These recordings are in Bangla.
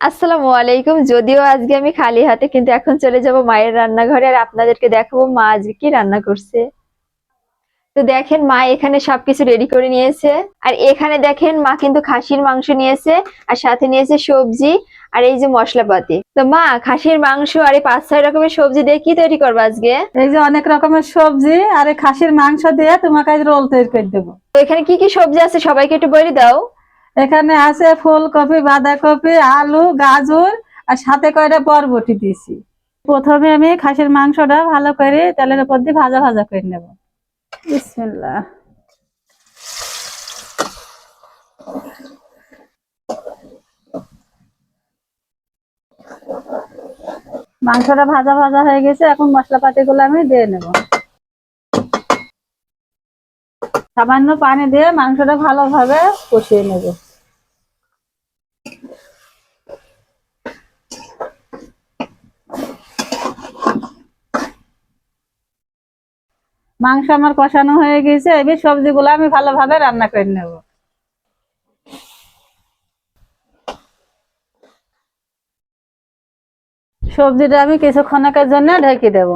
আসসালামু আলাইকুম। যদিও আজকে আমি খালি হাতে কিন্তু এখন চলে যাব মায়ের রান্নাঘরে আর আপনাদেরকে দেখাবো মা আজকে কি রান্না করছে। তো দেখেন মা এখানে সবকিছু রেডি করে নিয়েছে। আর এখানে দেখেন মা কিন্তু খাসির মাংস নিয়েছে আর সাথে নিয়েছে সবজি আর এই যে মশলাপাতি। তো মা খাসির মাংস আর এই পাঁচ ছয় রকমের সবজি দিয়ে কি তৈরি করব আজকে? এই যে অনেক রকমের সবজি আর এই খাসির মাংস দিয়ে তোমাকে রোল তৈরি করে দেবো। তো এখানে কি কি সবজি আছে সবাইকে একটু বলে দাও। এখানে আছে ফুলকপি, বাঁধাকপি, আলু, গাজর, আর সাথে কয়টা বরবটি দিয়েছি। প্রথমে আমি খাসির মাংসটা ভালো করে তেলের উপর দিয়ে ভাজা ভাজা করে নেব। বিসমিল্লাহ। মাংসটা ভাজা ভাজা হয়ে গেছে, এখন মশলাপাতি গুলো আমি দিয়ে নেব। সামান্য পানি দিয়ে মাংসটা ভালোভাবে কষিয়ে নেব। মাংস আমার কষানো হয়ে গেছে, এবার সবজিগুলো আমি ভালোভাবে রান্না করে নেব। সবজিটা আমি কিছুক্ষণের জন্য ঢেকে দেব।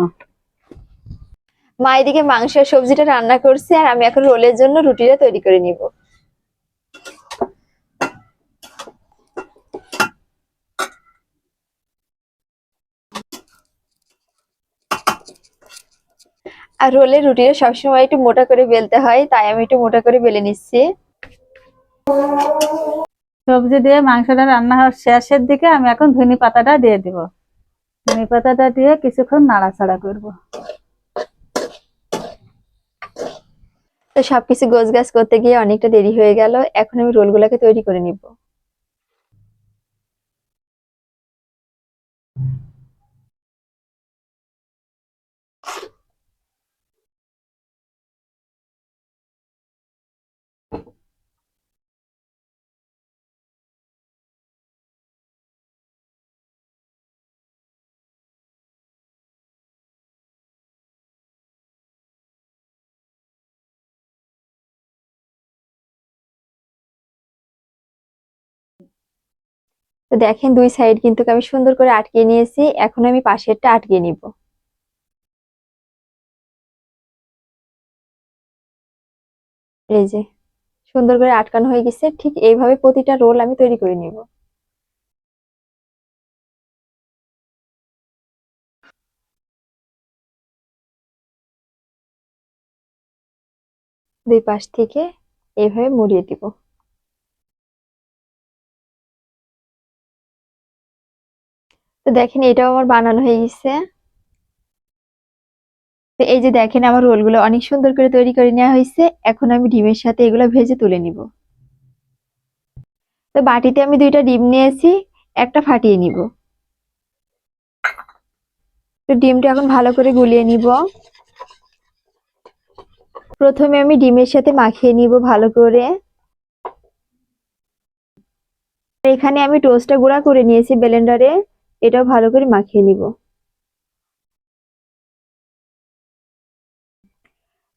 মা এদিকে মাংসের সবজিটা রান্না করছে আর আমি এখন রোলের জন্য রুটিটা তৈরি করে নিব। আর রোলের রুটিটা সবসময় একটু মোটা করে বেলতে হয় তাই আমি একটু মোটা করে বেলে নিচ্ছি। সবজি দিয়ে মাংসটা রান্না হওয়ার শেষের দিকে আমি এখন ধনে পাতাটা দিয়ে দিব। ধনে পাতাটা দিয়ে কিছুক্ষণ নাড়াচাড়া করব। তো সবকিছু গোছ গাছ করতে গিয়ে অনেকটা দেরি হয়ে গেল এখন আমি রোলগুলোকে তৈরি করে নিব। তো দেখেন দুই সাইড কিন্তু আমি সুন্দর করে আটকে নিয়েছি, এখন আমি পাশেরটা আটকে নিব। এই যে, সুন্দর করে আটকানো হয়ে গেছে, ঠিক এইভাবে প্রতিটা রোল আমি তৈরি করে নিব। দুই পাশ থেকে এইভাবে মুড়িয়ে দিব। তো দেখেন এটাও আমার বানানো হয়ে গেছে। তো এই যে দেখেন আমার রোলগুলো অনেক সুন্দর করে তৈরি করে নেওয়া হয়েছে। এখন আমি ডিমের সাথে এগুলো ভেজে তুলে নিব। তো বাটিতে আমি দুইটা ডিম নিয়েছি, একটা ফাটিয়ে নিব। তো ডিমটা এখন ভালো করে গুলিয়ে নিব। প্রথমে আমি ডিমের সাথে মাখিয়ে নিব ভালো করে। এখানে আমি টোস্টটা গুঁড়া করে নিয়েছি ব্লেন্ডারে। এটাও ভালো করে মাখিয়ে নিব।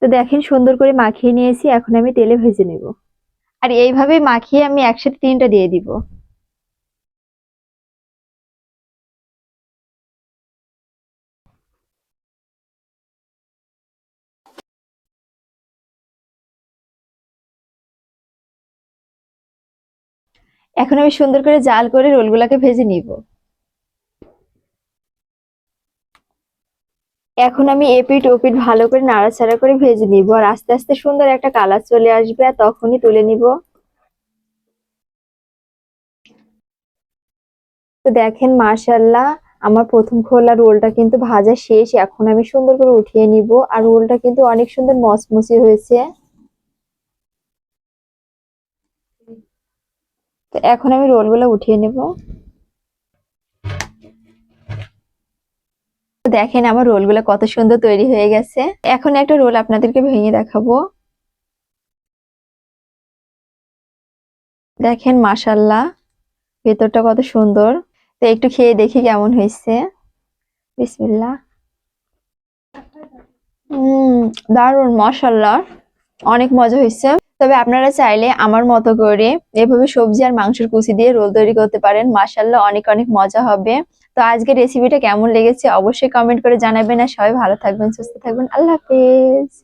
তো দেখেন সুন্দর করে মাখিয়ে নিয়েছি, এখন আমি তেলে ভেজে নেব। আর এইভাবে মাখিয়ে আমি একসাথে তিনটা দিয়ে দিব। এখন আমি সুন্দর করে জাল করে রোলগুলোকে ভেজে নিব। এখন আমি এপিট ওপিট ভালো করে নাড়াচাড়া করে ভেজে নিব। আর আস্তে আস্তে সুন্দর একটা কালার চলে আসবে, আর তখনই তুলে নিব। তো দেখেন মার্শাল্লাহ আমার প্রথম খোলা রোলটা কিন্তু ভাজা শেষ। এখন আমি সুন্দর করে উঠিয়ে নিব। আর রোলটা কিন্তু অনেক সুন্দর মচমচে হয়েছে। তো এখন আমি রোলগুলো উঠিয়ে নেব। দেখেন আমার রোলগুলো কত সুন্দর তৈরি হয়ে গেছে। এখন একটা রোল আপনাদেরকে ভেঙে দেখাবো। দেখেন মাশাল্লাহ ভেতরটা কত সুন্দর। তো একটু খেয়ে দেখি কেমন হয়েছে। বিসমিল্লাহ। হম দারুণ মাশাল্লাহ অনেক মজা হয়েছে। তবে আপনারা চাইলে আমার মতো করে এভাবে সবজি আর মাংসের কুচি দিয়ে রোল তৈরি করতে পারেন। মাসাল্লাহ অনেক অনেক মজা হবে। তো আজকে রেসিপিটা কেমন লেগেছে অবশ্যই কমেন্ট করে জানাবেন আর সবাই ভালো থাকবেন, সুস্থ থাকবেন। আল্লাহ হাফেজ।